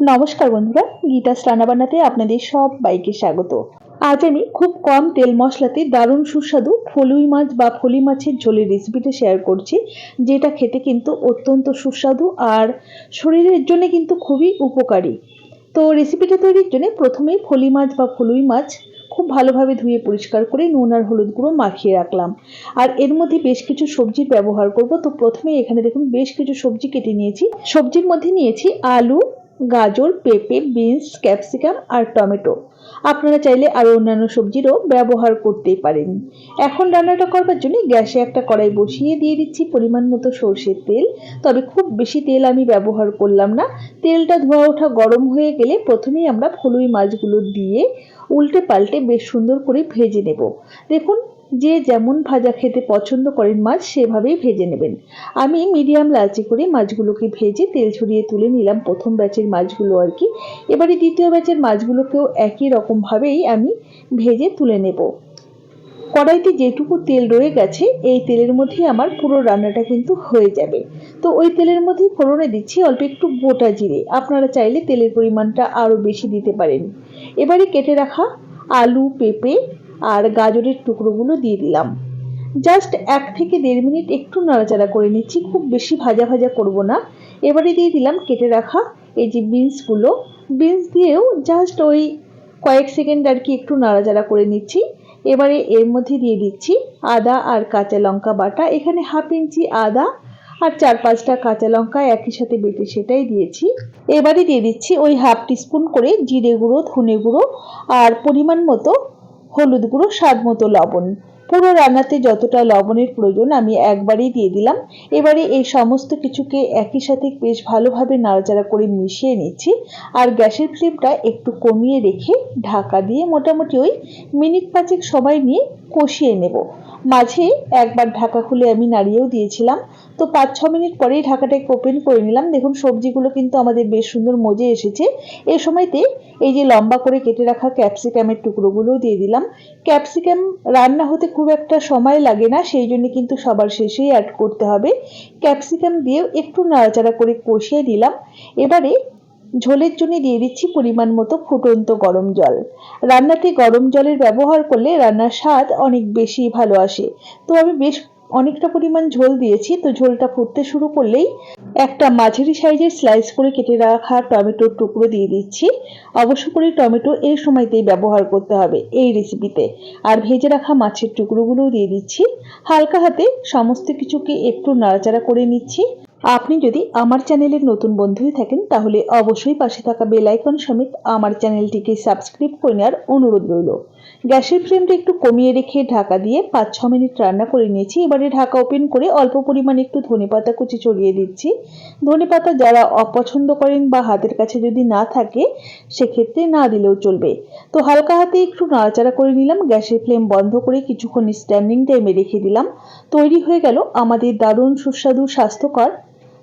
নমস্কার বন্ধুরা, গীতাস রান্নাবান্নাতে আপনাদের সব বাইকে স্বাগত। আজ আমি খুব কম তেল মশলাতে দারুণ সুস্বাদু ফলুই মাছ বা ফলি মাছের ঝোলের রেসিপিটা শেয়ার করছি, যেটা খেতে কিন্তু অত্যন্ত সুস্বাদু আর শরীরের জন্য কিন্তু খুবই উপকারী। তো রেসিপিটা তৈরির জন্য প্রথমেই ফলি মাছ বা ফলুই মাছ খুব ভালোভাবে ধুয়ে পরিষ্কার করে নুন আর হলুদ গুঁড়ো মাখিয়ে রাখলাম। আর এর মধ্যে বেশ কিছু সবজির ব্যবহার করব। তো প্রথমে এখানে দেখুন, বেশ কিছু সবজি কেটে নিয়েছি। সবজির মধ্যে নিয়েছি আলু গাজর, পেঁপে, বিনস, ক্যাপসিকাম আর টমেটো। আপনারা চাইলে আরও অন্যান্য সবজিরও ব্যবহার করতেই পারেন। এখন রান্নাটা করবার জন্য গ্যাসে একটা কড়াই বসিয়ে দিয়ে দিচ্ছি পরিমাণ মতো সর্ষের তেল। তবে খুব বেশি তেল আমি ব্যবহার করলাম না। তেলটা ধোয়া ওঠা গরম হয়ে গেলে প্রথমেই আমরা ফুলুই মাছগুলো দিয়ে উল্টে পাল্টে বেশ সুন্দর করে ভেজে নেব। দেখুন যে যেমন ভাজা খেতে পছন্দ করেন মাছ, সেভাবেই ভেজে নেবেন। আমি মিডিয়াম লালচে করে মাছগুলোকে ভেজে তেল ছড়িয়ে তুলে নিলাম প্রথম ব্যাচের মাছগুলো আর কি। এবারে দ্বিতীয় ব্যাচের মাছগুলোকেও একই রকমভাবেই আমি ভেজে তুলে নেব। কড়াইতে যেটুকু তেল রয়ে গেছে, এই তেলের মধ্যেই আমার পুরো রান্নাটা কিন্তু হয়ে যাবে। তো ওই তেলের মধ্যেই ফোড়নে দিচ্ছি অল্প একটু গোটা জিরে। আপনারা চাইলে তেলের পরিমাণটা আরও বেশি দিতে পারেন। এবারে কেটে রাখা আলু, পেঁপে আর গাজরের টুকরোগুলো দিয়ে দিলাম। জাস্ট এক থেকে দেড় মিনিট একটু নাড়াচাড়া করে নিচ্ছি, খুব বেশি ভাজা ভাজা করব না। এবারে দিয়ে দিলাম কেটে রাখা এই যে বিনসগুলো। বিনস দিয়েও জাস্ট ওই কয়েক সেকেন্ড আর কি একটু নাড়াচাড়া করে নিচ্ছি। এবারে এর মধ্যে দিয়ে দিচ্ছি আদা আর কাঁচা লঙ্কা বাটা। এখানে হাফ ইঞ্চি আদা আর চার পাঁচটা কাঁচা লঙ্কা একই সাথে বেটে সেটাই দিয়েছি। এবারে দিয়ে দিচ্ছি ওই হাফ টিস্পুন করে জিরে গুঁড়ো, ধনে গুঁড়ো আর পরিমাণ মতো হলুদ গুঁড়ো, স্বাদ মতো লবণ। পুরো রান্নাতে যতটা লবণের প্রয়োজন আমি একবারেই দিয়ে দিলাম। এবারে এই সমস্ত কিছুকে একই সাথে বেশ ভালোভাবে নাড়াচাড়া করে মিশিয়ে নিচ্ছি আর গ্যাসের ফ্লেমটা একটু কমিয়ে রেখে ঢাকা দিয়ে মোটামুটি ওই মিনিট পাঁচেক সময় নিয়ে কষিয়ে নেব। মাঝে একবার ঢাকা খুলে আমি নাড়িয়েও দিয়েছিলাম। তো পাঁচ, ছ মিনিট পরেই ঢাকাটাকে ওপেন করে নিলাম। দেখুন, সবজিগুলো কিন্তু আমাদের বেশ সুন্দর মজে এসেছে। এই সময়তে এই যে লম্বা করে কেটে রাখা ক্যাপসিকামের টুকরোগুলোও দিয়ে দিলাম। ক্যাপসিকাম রান্না হতে খুব একটা সময় লাগে না, সেই জন্য কিন্তু সবার শেষেই অ্যাড করতে হবে। ক্যাপসিকাম দিয়েও একটু নাড়াচাড়া করে কষিয়ে দিলাম। এবারে ঝোলের জন্য দিয়ে দিচ্ছি পরিমাণ মতো ফুটন্ত গরম জল। রান্নাতে গরম জলের ব্যবহার করলে রান্নার স্বাদ অনেক বেশি ভালো আসে। তো আমি বেশ অনেকটা পরিমাণ ঝোল দিয়েছি, তো ঝোলটা ফুটতে শুরু করলেই একটা মাঝারি সাইজের স্লাইস করে কেটে রাখা টমেটোর টুকরো দিয়ে দিচ্ছি। অবশ্য করে টমেটো এই সময়তেই ব্যবহার করতে হবে এই রেসিপিতে আর ভেজে রাখা মাছের টুকরোগুলোও দিয়ে দিচ্ছি। হালকা হাতে সমস্ত কিছুকে একটু নাড়াচাড়া করে নিচ্ছি। আপনি যদি আমার চ্যানেলের নতুন বন্ধুই থাকেন, তাহলে অবশ্যই পাশে থাকা বেল আইকন সমেত আমার চ্যানেলটিকে সাবস্ক্রাইব করে নেওয়ার অনুরোধ রইল। গ্যাসের ফ্লেমটা একটু কমিয়ে রেখে ঢাকা দিয়ে পাঁচ ছ মিনিট রান্না করে নিয়েছি। এবারে ঢাকা ওপেন করে অল্প পরিমাণে একটু ধনেপাতা কুচি ছড়িয়ে দিচ্ছি। ধনেপাতা যারা অপছন্দ করেন বা হাতের কাছে যদি না থাকে, সেক্ষেত্রে না দিলেও চলবে। তো হালকা হাতে একটু নাড়াচাড়া করে নিলাম। গ্যাসের ফ্লেম বন্ধ করে কিছুক্ষণ স্ট্যান্ডিং টাইমে রেখে দিলাম। তৈরি হয়ে গেল আমাদের দারুণ সুস্বাদু স্বাস্থ্যকর